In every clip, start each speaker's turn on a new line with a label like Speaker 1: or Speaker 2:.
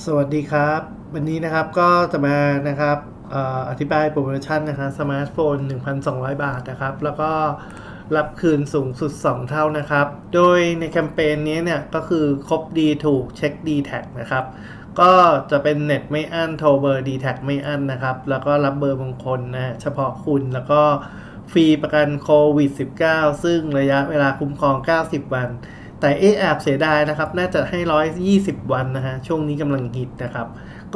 Speaker 1: สวัสดีครับ วันนี้นะครับก็จะมานะครับออธิบายโปรโมชั่นนะครับสมาร์ทโฟน 1,200 บาทนะครับ แล้วก็รับคืนสูงสุด 2 เท่านะครับ โดยในแคมเปญนี้เนี่ยก็คือครบดีถูกเช็คดีแท็นะครับ ก็จะเป็นเน็ตไม่อั้นโทรเบอร์ดีแท็ไม่อั้นนะครับ แล้วก็รับเบอร์บางคนนะเฉพาะคุณแล้วก็ฟรีประกันโควิด -19 ซึ่งระยะเวลาคุ้มครอง 90 วัน แต่เอแอบเสียดายนะครับ น่าจะให้ 120 วันนะฮะ ช่วงนี้กำลังฮิตนะครับ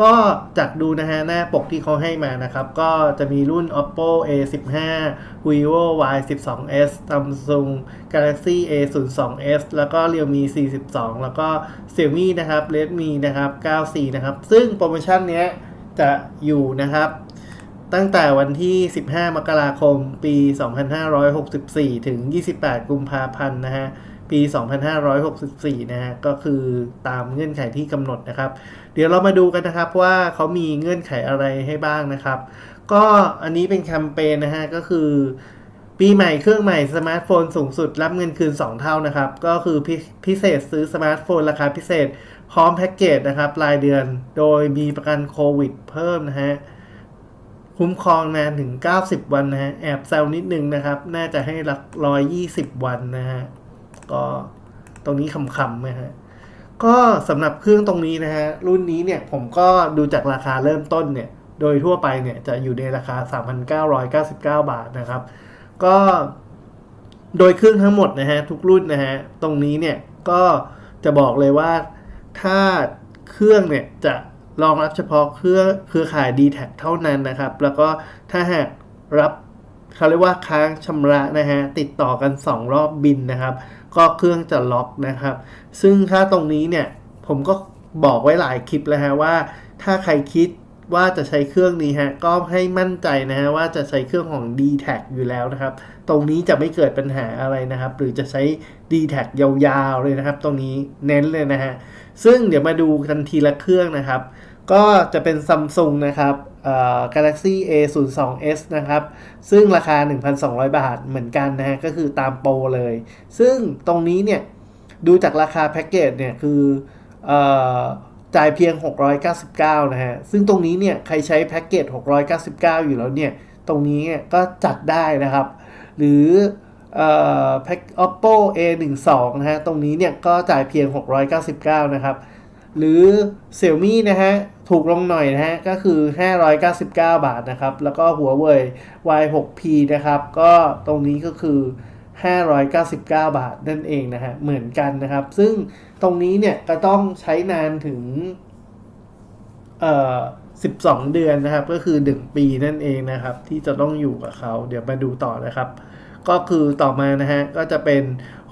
Speaker 1: ก็จากดูนะฮะ หน้าปกที่เขาให้มานะครับ ก็จะมีรุ่น oppo a 1 5 vivo y 1 2 s samsung galaxy a 0 2 s แล้วก็ realme c 1 2แล้วก็ xiaomi นะครับ redmi นะครับ9 4นะครับ ซึ่งโปรโมชั่นเนี้ยจะอยู่นะครับตั้งแต่วันที่ 15 มกราคม ปี 2564 ถึง 28 กุมภาพันธ์ นะฮะ ปี 2564 นะฮะ ก็คือตามเงื่อนไขที่กำหนดนะครับ เดี๋ยวเรามาดูกันนะครับว่าเขามีเงื่อนไขอะไรให้บ้างนะครับ ก็อันนี้เป็นแคมเปญนะฮะ ก็คือ ปีใหม่เครื่องใหม่สมาร์ทโฟนสูงสุด รับเงินคืน 2 เท่านะครับ ก็คือพิพิเศษซื้อสมาร์ทโฟน ราคาพิเศษ พร้อมแพ็กเกจนะครับรายเดือน โดยมีประกันโควิดเพิ่มนะฮะคุ้มครองนานถึง 90 วันนะฮะ แอบแซวนิดนึงนะครับ น่าจะให้รัก 120 วันนะฮะ ก็ตรงนี้คำๆนะฮะก็สำหรับเครื่องตรงนี้นะฮะรุ่นนี้เนี่ยผมก็ดูจากราคาเริ่มต้นเนี่ยโดยทั่วไปเนี่ยจะอยู่ในราคา 3,999 บาทนะครับ ก็โดยเครื่องทั้งหมดนะฮะทุกรุ่นนะฮะตรงนี้เนี่ยก็จะบอกเลยว่าถ้าเครื่องเนี่ยจะรองรับเฉพาะเครือเครือข่าย d t แทเท่านั้นนะครับ แล้วก็ถ้าหากรับ เขาเรียกว่าค้างชำระนะฮะติดต่อกัน 2 รอบบินนะครับ ก็เครื่องจะล็อกนะครับ ซึ่งถ้าตรงนี้เนี่ยผมก็บอกไว้หลายคลิปแล้วฮะว่า ถ้าใครคิดว่าจะใช้เครื่องนี้ฮะก็ให้มั่นใจนะฮะว่าจะใช้เครื่องของ d t แทอยู่แล้วนะครับ ตรงนี้จะไม่เกิดปัญหาอะไรนะครับ หรือจะใช้ d t แทยาวๆเลยนะครับ ตรงนี้เน้นเลยนะฮะซึ่งเดี๋ยวมาดูกันทีละเครื่องนะครับ ก็จะเป็น Samsung นะครับ Galaxy A 0 2 s นะครับ ซึ่งราคา 1,200 บาทเหมือนกันนะฮะ ก็คือตามโปรเลย ซึ่งตรงนี้เนี่ย ดูจากราคาแพ็กเกจเนี่ย คืออจ่ายเพียง 699 นะฮะ ซึ่งตรงนี้เนี่ย ใครใช้แพ็กเกจ 699 อยู่แล้วเนี่ย ตรงนี้ก็จัดได้นะครับ หรือแพ็ก oppo a 1 2นะฮะ ตรงนี้เนี่ย ก็จ่ายเพียง 699 นะครับ หรือเซี่ยมี่นะฮะ ถูกลงหน่อยนะฮะ ก็คือ 599 บาทนะครับ แล้วก็หัวเว่ย Y6P นะครับ ก็ตรงนี้ก็คือ 599 บาทนั่นเองนะฮะ เหมือนกันนะครับ ซึ่งตรงนี้เนี่ยก็ต้องใช้นานถึง เอ่อ 12 เดือนนะครับ ก็คือ 1 ปีนั่นเองนะครับ ที่จะต้องอยู่กับเขา เดี๋ยวมาดูต่อนะครับ ก็คือต่อมานะฮะ ก็จะเป็น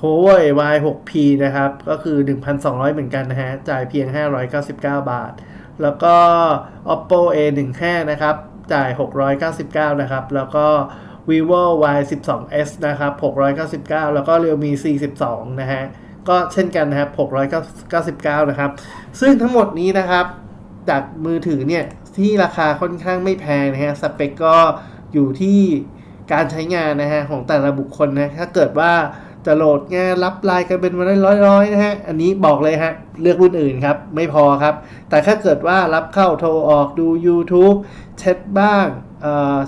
Speaker 1: Huawei Y6P นะครับ ก็คือ 1,200 เหมือนกันนะฮะ จ่ายเพียง 599 บาท แล้วก็ Oppo A15 นะครับ จ่าย 699 นะครับ แล้วก็ vivo y 1 2 s นะครับ 699 แล้วก็ realme c 1 2นะฮะ ก็เช่นกันนะครับ 699 นะครับ ซึ่งทั้งหมดนี้นะครับ จากมือถือเนี่ยที่ราคาค่อนข้างไม่แพงนะฮะสเปคก็อยู่ที่การใช้งานนะฮะของแต่ละบุคคลนะถ้าเกิดว่า จะโหลดงานรับไลน์กันเป็นวันละร้อยๆนะฮะ อันนี้บอกเลยฮะ เลือกรุ่นอื่นครับ ไม่พอครับ แต่ถ้าเกิดว่ารับเข้าโทรออกดู YouTube แชทบ้าง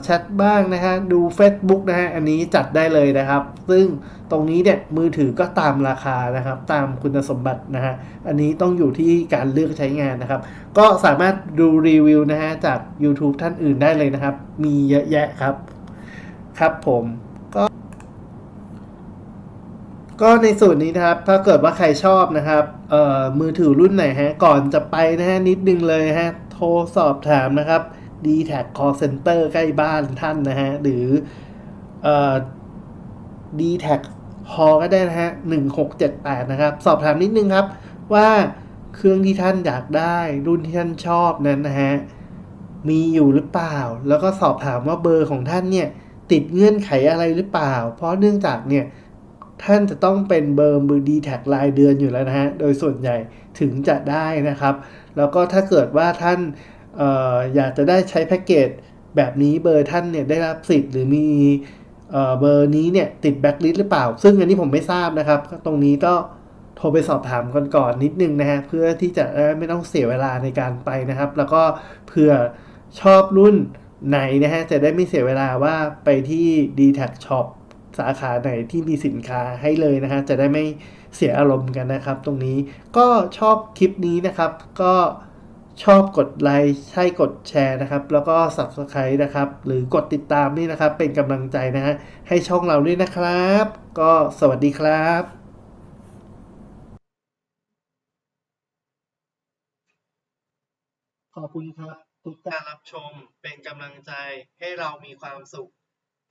Speaker 1: แชทบ้างนะฮะ ดู Facebook นะฮะ อันนี้จัดได้เลยนะครับ ซึ่งตรงนี้เนี่ยมือถือก็ตามราคานะครับ ตามคุณสมบัตินะฮะ อันนี้ต้องอยู่ที่การเลือกใช้งานนะครับ ก็สามารถดูรีวิวนะฮะ จาก YouTube ท่านอื่นได้เลยนะครับ มีเยอะแยะครับ ครับผม ก็ในส่วนนี้นะครับ ถ้าเกิดว่าใครชอบนะครับ เอ่อ มือถือรุ่นไหนฮะ ก่อนจะไปนะฮะนิดนึงเลยฮะ โทรสอบถามนะครับ d t แท็ call center ใกล้บ้านท่านนะฮะ หรือ เอ่อ d t แท็พอก็ได้นะฮะ1678นะครับ สอบถามนิดนึงครับ ว่าเครื่องที่ท่านอยากได้ รุ่นที่ท่านชอบนั้นนะฮะ มีอยู่หรือเปล่า แล้วก็สอบถามว่าเบอร์ของท่านเนี่ย ติดเงื่อนไขอะไรหรือเปล่า เพราะเนื่องจากเนี่ย ท่านจะต้องเป็นเบอร์มือดีแท็กรายเดือนอยู่แล้วนะฮะ โดยส่วนใหญ่ถึงจะได้นะครับ แล้วก็ถ้าเกิดว่าท่านอออยากจะได้ใช้แพ็กเกจแบบนี้เบอร์ท่านเนี่ยได้รับสิทธิ์หรือมีเบอร์นี้เนี่ยติดแบ็คลิสหรือเปล่า ซึ่งอันนี้ผมไม่ทราบนะครับ ตรงนี้ก็โทรไปสอบถามก่อนก่อนนิดนึงนะฮะ เพื่อที่จะไม่ต้องเสียเวลาในการไปนะครับ แล้วก็เผื่อชอบรุ่นไหนนะฮะ จะได้ไม่เสียเวลาว่าไปที่ d t a c Shop สาขาไหนที่มีสินค้าให้เลยนะฮะจะได้ไม่เสียอารมณ์กันนะครับ ตรงนี้ก็ชอบคลิปนี้นะครับ ก็ชอบกดไลค์ใช่กดแชร์นะครับ แล้วก็ Subscribe นะครับ หรือกดติดตามนี่นะครับ เป็นกำลังใจนะฮะให้ช่องเราด้วยนะครับ ก็สวัสดีครับขอบคุณครับ ทุกการรับชมเป็นกำลังใจให้เรามีความสุข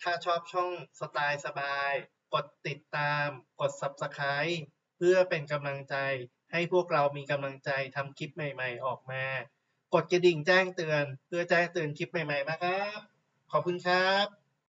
Speaker 1: ถ้าชอบช่องสไตล์สบาย กดติดตาม กด Subscribe เพื่อเป็นกำลังใจให้พวกเรามีกำลังใจทำคลิปใหม่ๆออกมา กดกระดิ่งแจ้งเตือน เพื่อแจ้งเตือนคลิปใหม่ๆนะครับ ขอบคุณครับ